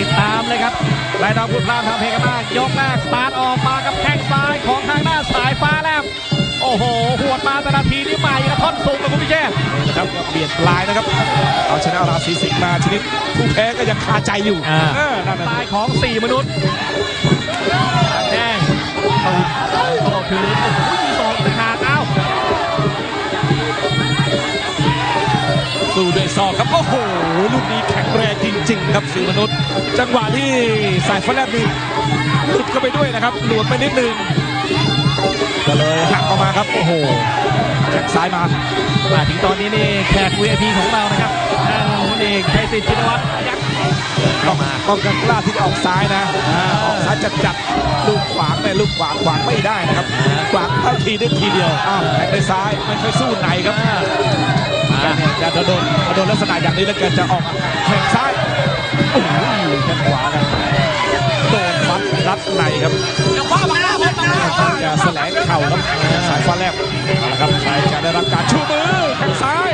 ติดตามเลยครับนายดาวพุทธรามทำเพลงกันมาก ยกแรกสตาร์ทออกมากับแข้งซ้ายของทางด้านสายฟ้าแลบโอ้โห หวดมาแต่ละทีนี่ใหม่กระท่อนสูงกับคุณพี่เชษนี่นะครับก็เบียดปลายนะครับ เอาชนะราศีสิงห์มาชนิดผู้แพ้ก็ยังคาใจอยู่อ่าเออนั่นตาน่ะยของ4มนุษย์แดงตูดโต้คืนโอ้โหมีสองอีกต่างหากเอ้าสู้ด้วยศอกครับ โอ้โห ลูกนี้แข็งแรงจริงๆ ครับสื่อมนุษย์ จังหวะที่สายฟ้าแลบนี่หลุดเข้าไปด้วยนะครับ หลวมไปนิดนึงก็เลยหักออกมาครับ โอ้โหแข้งซ้ายมามาถึงตอนนี้นี่แขก VIP ของเรานะครับทางคุณเอกชัยศิษย์จินวัฒน์ยักษ์ต้องต้องกันกล้าที่จะออกซ้ายนะอ่าออกซ้ายจัดจัดๆลูกขวางเนี่ยลูกขวางขวางไม่ได้นะครับขวางทันทีได้ทีเดียวอ้าวแทงด้วยซ้ายไม่ค่อยสู้ไหนครับ ลักษณะอย่างนี้แล้วแกจะออกแข้งซ้ายโอ้โหแข้งขวาครับโดนฟัดรัดในครับจะแสลงเข่าครับสายฟ้าแลบนะครับสายจะได้รับการชูมือแข้งซ้าย